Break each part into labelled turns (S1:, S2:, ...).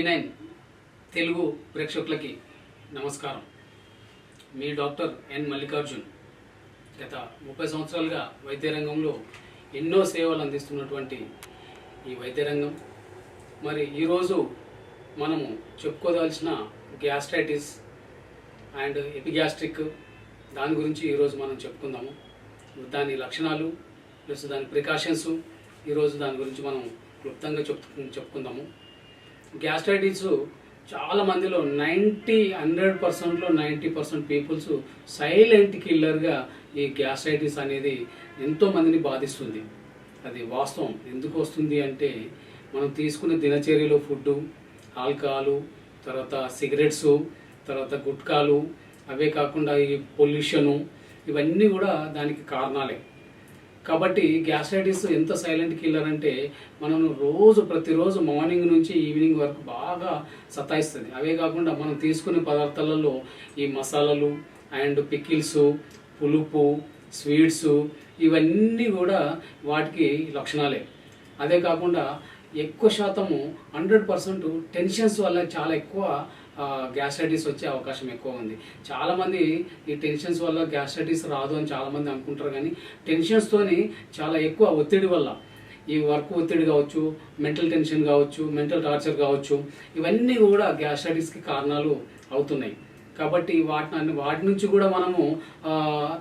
S1: TV nine Telugu ప్రేక్షకులకి నమస్కారం. మీ doctor N Mallikarjun గత ముప్పై సంవత్సరాలుగా వైద్య రంగంలో ఎన్నో సేవలు అందిస్తున్నటువంటి ఈ వైద్య రంగం మరి ఈరోజు మనము చెప్పుకోదాల్సిన గ్యాస్ట్రైటిస్ అండ్ ఎపిగ్యాస్ట్రిక్ దాని గురించి ఈరోజు మనం చెప్పుకుందాము. దాని లక్షణాలు ప్లస్ దాని ప్రికాషన్స్ ఈరోజు దాని గురించి మనం క్లుప్తంగా చెప్పు చెప్పుకుందాము. గ్యాస్ట్రైటిస్ చాలా మందిలో నైంటీ హండ్రెడ్ పర్సెంట్లో నైంటీ పర్సెంట్ పీపుల్స్ సైలెంట్ కిల్లర్గా ఈ గ్యాస్ట్రైటిస్ అనేది ఎంతో మందిని బాధిస్తుంది. అది వాస్తవం. ఎందుకు వస్తుంది అంటే మనం తీసుకునే దినచర్యలో ఫుడ్డు ఆల్కహాలు తర్వాత సిగరెట్స్ తర్వాత గుట్కాలు అవే కాకుండా ఈ పొల్యూషను ఇవన్నీ కూడా దానికి కారణాలే. కాబట్టి గ్యాస్ట్రైటిస్ ఎంత సైలెంట్ కిల్లర్ అంటే మనం రోజు ప్రతిరోజు మార్నింగ్ నుంచి ఈవినింగ్ వరకు బాగా సతాయిస్తుంది. అవే కాకుండా మనం తీసుకునే పదార్థాలలో ఈ మసాలాలు అండ్ పికిల్స్ పులుపు స్వీట్స్ ఇవన్నీ కూడా వాటికి లక్షణాలే. అదే కాకుండా ఎక్కువ శాతము హండ్రెడ్ పర్సెంట్ టెన్షన్స్ వల్ల చాలా ఎక్కువ గ్యాస్ట్రైటిస్ వచ్చే అవకాశం ఎక్కువ ఉంది. చాలామంది ఈ టెన్షన్స్ వల్ల గ్యాస్ట్రైటిస్ రాదు అని చాలామంది అనుకుంటారు కానీ టెన్షన్స్తోని చాలా ఎక్కువ ఒత్తిడి వల్ల ఈ వర్క్ ఒత్తిడి కావచ్చు మెంటల్ టెన్షన్ కావచ్చు మెంటల్ టార్చర్ కావచ్చు ఇవన్నీ కూడా గ్యాస్ట్రైటిస్కి కారణాలు అవుతున్నాయి. కాబట్టి వాటిని వాటి నుంచి కూడా మనము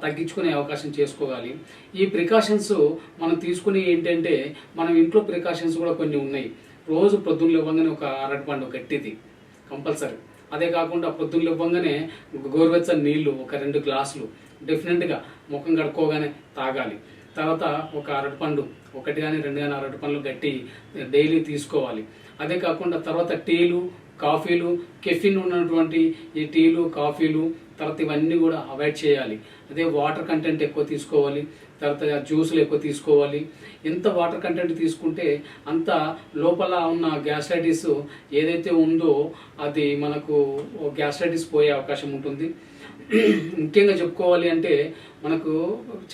S1: తగ్గించుకునే అవకాశం చేసుకోవాలి. ఈ ప్రికాషన్స్ మనం తీసుకుని ఏంటంటే మనం ఇంట్లో ప్రికాషన్స్ కూడా కొన్ని ఉన్నాయి. రోజు పొద్దున్న ఇవ్వగానే ఒక అరటిపండు గట్టిది. కంపల్సరీ. అదే కాకుండా పొద్దున్న ఇవ్వగానే గోరువెచ్చని నీళ్ళు ఒక రెండు గ్లాసులు. డెఫినెట్గా ముఖం కడుక్కోగానే తాగాలి. తర్వాత ఒక అరటిపండు ఒకటి కానీ రెండు కానీ అరటి పండ్లు గట్టి డైలీ తీసుకోవాలి. అదే కాకుండా తర్వాత టీలు కాఫీలు కెఫిన్ ఉన్నటువంటి ఈ టీలు కాఫీలు తర్వాత ఇవన్నీ కూడా అవాయిడ్ చేయాలి. అదే వాటర్ కంటెంట్ ఎక్కువ తీసుకోవాలి తర్వాత జ్యూసులు ఎక్కువ తీసుకోవాలి. ఎంత వాటర్ కంటెంట్ తీసుకుంటే అంత లోపల ఉన్న గ్యాస్ట్రైటిస్ ఏదైతే ఉందో అది మనకు గ్యాస్ట్రైటిస్ పోయే అవకాశం ఉంటుంది. ముఖ్యంగా చెప్పుకోవాలి అంటే మనకు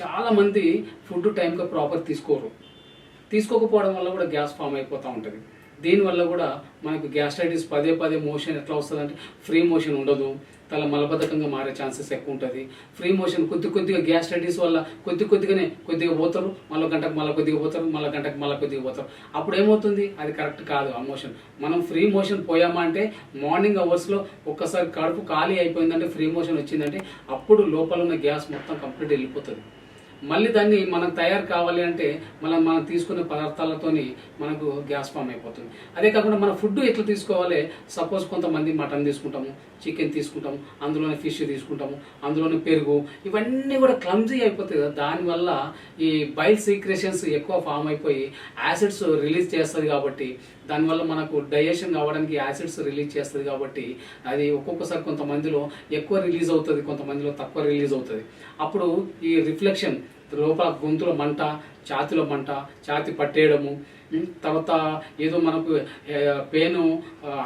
S1: చాలామంది ఫుడ్ టైంగా ప్రాపర్ తీసుకోరు. తీసుకోకపోవడం వల్ల కూడా గ్యాస్ ఫామ్ అయిపోతూ ఉంటుంది. దీనివల్ల కూడా మనకు గ్యాస్ట్రైటిస్ పదే పదే మోషన్ ఎట్లా వస్తుందంటే ఫ్రీ మోషన్ ఉండదు. తల మలబద్ధకంగా మారే ఛాన్సెస్ ఎక్కువ ఉంటుంది. ఫ్రీ మోషన్ కొద్ది కొద్దిగా గ్యాస్ట్రైటిస్ వల్ల కొద్ది కొద్దిగానే కొద్దిగా పోతారు మళ్ళీ గంటకు మళ్ళీ కొద్దిగా పోతారు మళ్ళీ గంటకు మళ్ళీ కొద్దిగా పోతారు. అప్పుడు ఏమవుతుంది? అది కరెక్ట్ కాదు ఆ మోషన్. మనం ఫ్రీ మోషన్ పోయామా అంటే మార్నింగ్ అవర్స్లో ఒక్కసారి కడుపు ఖాళీ అయిపోయిందంటే ఫ్రీ మోషన్ వచ్చిందంటే అప్పుడు లోపల ఉన్న గ్యాస్ మొత్తం కంప్లీట్ వెళ్ళిపోతుంది. మళ్ళీ దాన్ని మనం తయారు కావాలి అంటే మనం మనం తీసుకునే పదార్థాలతోని మనకు గ్యాస్ ఫామ్ అయిపోతుంది. అదే కాకుండా మన ఫుడ్ ఎట్లా తీసుకోవాలి? సపోజ్ కొంతమంది మటన్ తీసుకుంటాము చికెన్ తీసుకుంటాము అందులోనే ఫిష్ తీసుకుంటాము అందులోనే పెరుగు ఇవన్నీ కూడా క్లమ్జీ అయిపోతాయి కదా. దానివల్ల ఈ బైల్ సీక్రెషన్స్ ఎక్కువ ఫామ్ అయిపోయి యాసిడ్స్ రిలీజ్ చేస్తుంది కాబట్టి దానివల్ల మనకు డైజెషన్ కావడానికి యాసిడ్స్ రిలీజ్ చేస్తుంది కాబట్టి అది ఒక్కొక్కసారి కొంతమందిలో ఎక్కువ రిలీజ్ అవుతుంది కొంతమందిలో తక్కువ రిలీజ్ అవుతుంది. అప్పుడు ఈ రిఫ్లెక్షన్ లోపల గొంతులో మంట ఛాతిలో మంట ఛాతి పట్టేయడము తర్వాత ఏదో మనకు పెయిన్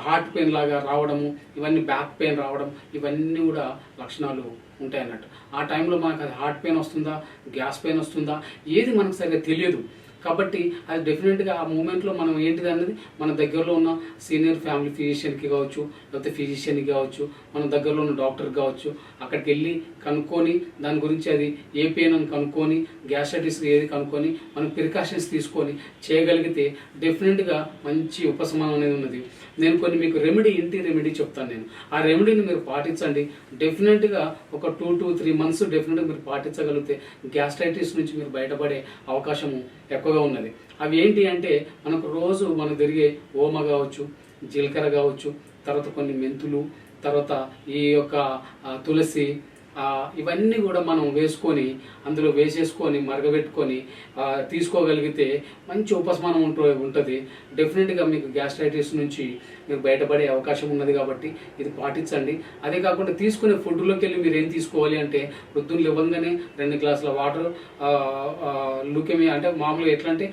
S1: హార్ట్ పెయిన్ లాగా రావడము ఇవన్నీ బ్యాక్ పెయిన్ రావడం ఇవన్నీ కూడా లక్షణాలు ఉంటాయి అన్నట్టు ఆ టైంలో మనకు అది హార్ట్ పెయిన్ వస్తుందా గ్యాస్ పెయిన్ వస్తుందా ఏది మనకు సరిగ్గా తెలియదు. కాబట్టి అది డెఫినెట్గా ఆ మూమెంట్లో మనం ఏంటిది అన్నది మన దగ్గరలో ఉన్న సీనియర్ ఫ్యామిలీ ఫిజిషియన్కి కావచ్చు లేకపోతే ఫిజిషియన్కి కావచ్చు మన దగ్గరలో ఉన్న డాక్టర్కి కావచ్చు అక్కడికి వెళ్ళి కనుక్కొని దాని గురించి అది ఏ పెయిన్ అని కనుక్కొని గ్యాస్ట్రైటిస్ ఏది కనుక్కొని మనం ప్రికాషన్స్ తీసుకొని చేయగలిగితే డెఫినెట్గా మంచి ఉపశమనం అనేది ఉన్నది. నేను కొన్ని మీకు రెమెడీ ఇంటి రెమెడీ చెప్తాను నేను. ఆ రెమెడీని మీరు పాటించండి. డెఫినెట్గా ఒక టూ టు త్రీ మంత్స్ డెఫినెట్గా మీరు పాటించగలిగితే గ్యాస్ట్రైటిస్ నుంచి మీరు బయటపడే అవకాశము ఎక్కువగా ఉన్నది. అవి ఏంటి అంటే మనకు రోజు మనం తిరిగే ఓమ కావచ్చు జీలకర్ర కావచ్చు తర్వాత కొన్ని మెంతులు తర్వాత ఈ యొక్క తులసి ఇవన్నీ కూడా మనం వేసుకొని అందులో వేసేసుకొని మరగబెట్టుకొని తీసుకోగలిగితే మంచి ఉపశమనం ఉంటూ ఉంటుంది. డెఫినెట్గా మీకు గ్యాస్ట్రైటిస్ నుంచి మీరు బయటపడే అవకాశం ఉన్నది కాబట్టి ఇది పాటించండి. అదే కాకుండా తీసుకునే ఫుడ్లోకి వెళ్ళి మీరు ఏం తీసుకోవాలి అంటే వృద్ధులు ఇవ్వంగానే రెండు గ్లాసుల వాటర్ లుకెమి అంటే మామూలుగా ఎట్లా అంటే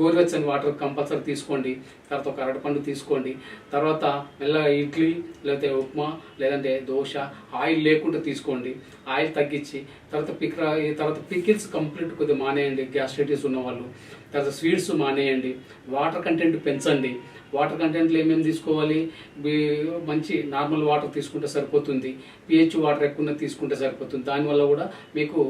S1: గోరువెచ్చని వాటర్ కంపల్సరీ తీసుకోండి. తర్వాత ఒక అరటిపండు తీసుకోండి. తర్వాత మెల్లగా ఇడ్లీ లేకపోతే ఉప్మా లేదంటే దోశ ఆయిల్ లేకుండా తీసుకోండి. ఆయిల్ తగ్గించి తర్వాత పిక్ తర్వాత పికిల్స్ కంప్లీట్ కొద్దిగా మానేయండి. గ్యాస్ట్రైటిస్ ఉన్నవాళ్ళు. తర్వాత స్వీట్స్ మానేయండి. వాటర్ కంటెంట్ పెంచండి. వాటర్ కంటెంట్లు ఏమేమి తీసుకోవాలి? మంచి నార్మల్ వాటర్ తీసుకుంటే సరిపోతుంది. పిహెచ్ వాటర్ ఎక్కువ తీసుకుంటే సరిపోతుంది. దానివల్ల కూడా మీకు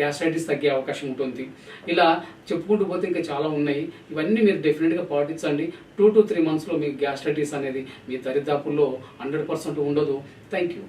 S1: గ్యాస్ట్రైటిస్ తగ్గే అవకాశం ఉంటుంది. ఇలా చెప్పుకుంటూ పోతే ఇంకా చాలా ఉన్నాయి. ఇవన్నీ మీరు డెఫినెట్గా పాటించండి. టూ టు త్రీ మంత్స్లో మీకు గ్యాస్ట్రైటిస్ అనేది మీ దరిదాపుల్లో హండ్రెడ్ పర్సెంట్ ఉండదు. Thank you.